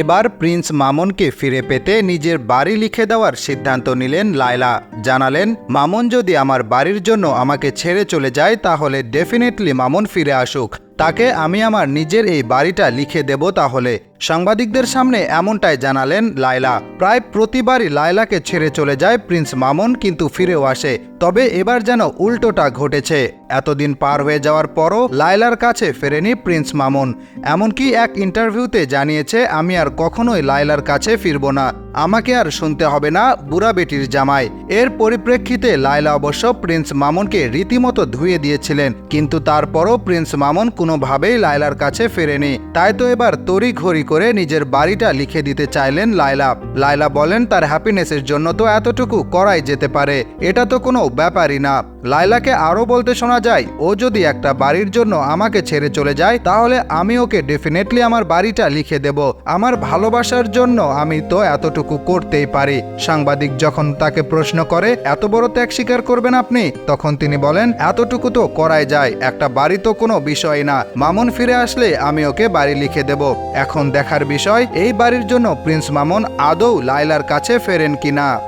এবার প্রিন্স মামুনকে ফিরে পেতে নিজের বাড়ি লিখে দেওয়ার সিদ্ধান্ত নিলেন লায়লা। জানালেন, মামুন যদি আমার বাড়ির জন্য আমাকে ছেড়ে চলে যায়, তাহলে ডেফিনেটলি মামুন ফিরে আসুক। তাকে আমি আমার নিজের এই বাড়িটা লিখে দেব তাহলে। সাংবাদিকদের সামনে এমনটাই জানালেন লায়লা। প্রায় প্রতিবারই লায়লাকে ছেড়ে চলে যায় প্রিন্স মামুন, কিন্তু ফিরেও আসে। তবে এবার যেন উল্টোটা ঘটেছে। এতদিন পার হয়ে যাওয়ার পরও লায়লার কাছে ফেরেনি প্রিন্স মামুন। এমনকি এক ইন্টারভিউতে জানিয়েছে, আমি আর কখনোই লায়লার কাছে ফিরব না। আমাকে আর শুনতে হবে না বুড়া বেটির জামাই। এর পরিপ্রেক্ষিতে লায়লা অবশ্য প্রিন্স মামুনকে রীতিমতো ধুয়ে দিয়েছিলেন, কিন্তু তারপরও প্রিন্স মামুন কোনোভাবেই লায়লার কাছে ফেরেনি। তাই তো এবার তড়ি ঘড়ি করে নিজের বাড়িটা লিখে দিতে চাইলেন লায়লা। লায়লা বলেন, তার হ্যাপিনেসের জন্য তো এতটুকু করাই যেতে পারে। এটা তো কোনো ব্যাপারই না। লায়লাকে আরও বলতে শোনা যায়, ও যদি একটা বাড়ির জন্য আমাকে ছেড়ে চলে যায়, তাহলে আমি ওকে ডেফিনেটলি আমার বাড়িটা লিখে দেব। আমার ভালোবাসার জন্য আমি তো এতটুকু করতেই পারি। সাংবাদিক যখন তাকে প্রশ্ন করে, এত বড় ত্যাগ স্বীকার করবেন আপনি? তখন তিনি বলেন, এতটুকু তো করাই যায়। একটা বাড়ি তো কোনো বিষয় না মামুন ফিরে আসলে আমি ওকে বাড়ি লিখে দেব। এখন দেখার বিষয়, এই বাড়ির জন্য প্রিন্স মামুন আদৌ লায়লার কাছে ফেরেন কিনা?